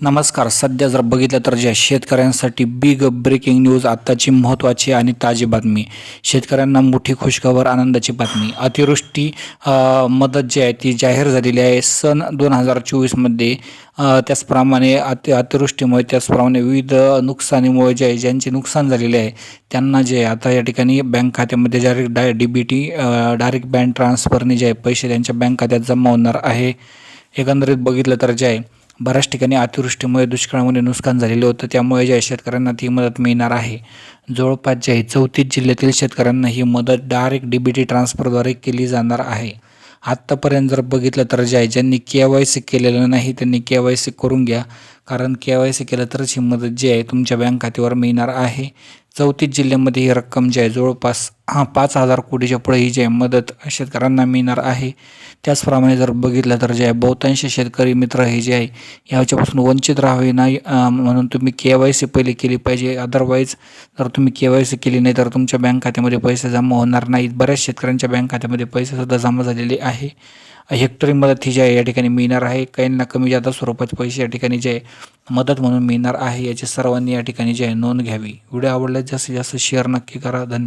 नमस्कार. सध्या जर बघितलं तर जे शेतकऱ्यांसाठी बिग ब्रेकिंग न्यूज आत्ताची महत्त्वाची आणि ताजी बातमी. शेतकऱ्यांना मोठी खुशखबर आनंदाची बातमी. अतिवृष्टी मदत जी आहे ती जाहीर झालेली आहे. सन दोन हजार चोवीसमध्ये त्याचप्रमाणे अति अतिवृष्टीमुळे त्याचप्रमाणे विविध नुकसानीमुळे जे आहे ज्यांचे नुकसान झालेले आहे त्यांना जे आहे आता या ठिकाणी बँक खात्यामध्ये डायरेक्ट डाय D B T direct bank ट्रान्सफरने जे आहे पैसे त्यांच्या बँक खात्यात जमा होणार आहे. एकंदरीत बघितलं तर जे आहे बऱ्याच ठिकाणी अतिवृष्टीमुळे दुष्काळामुळे नुकसान झालेलं होतं. त्यामुळे ज्या शेतकऱ्यांना ती मदत मिळणार आहे जवळपास जे आहे चौतीस जिल्ह्यातील शेतकऱ्यांना ही मदत डायरेक्ट डी बी टी ट्रान्सफरद्वारे केली जाणार आहे. आत्तापर्यंत जर बघितलं तर जे आहे ज्यांनी के वाय सी केलेलं नाही त्यांनी के वाय सी करून घ्या. कारण के वाय सी केलं तरच ही मदत जी आहे तुमच्या बँक खात्यावर मिळणार आहे. चौतीस जिल्ह्यामध्ये ही रक्कम जी आहे जवळपास हां पाच हजार कोटीच्या पुढे ही जी आहे मदत शेतकऱ्यांना मिळणार आहे. त्याचप्रमाणे जर बघितलं तर जे आहे बहुतांश शेतकरी मित्र हे जे आहे ह्याच्यापासून वंचित राहावे नाही म्हणून तुम्ही के वाय सी पहिले केली पाहिजे. अदरवाईज जर तुम्ही के वाय सी केली नाही तर तुमच्या बँक खात्यामध्ये पैसे जमा होणार नाहीत. बऱ्याच शेतकऱ्यांच्या बँक खात्यामध्ये पैसेसुद्धा जमा झालेले आहे. हेक्टरी मदत ही जी आहे या ठिकाणी मिळणार आहे. काहींना कमी जादा स्वरूपाचे पैसे या ठिकाणी जे आहे मदत म्हणून मिळणार आहे याची सर्वांनी या ठिकाणी जे आहे नोंद घ्यावी. व्हिडिओ आवडल्यास जास्तीत जास्त शेअर नक्की करा. धन्यवाद.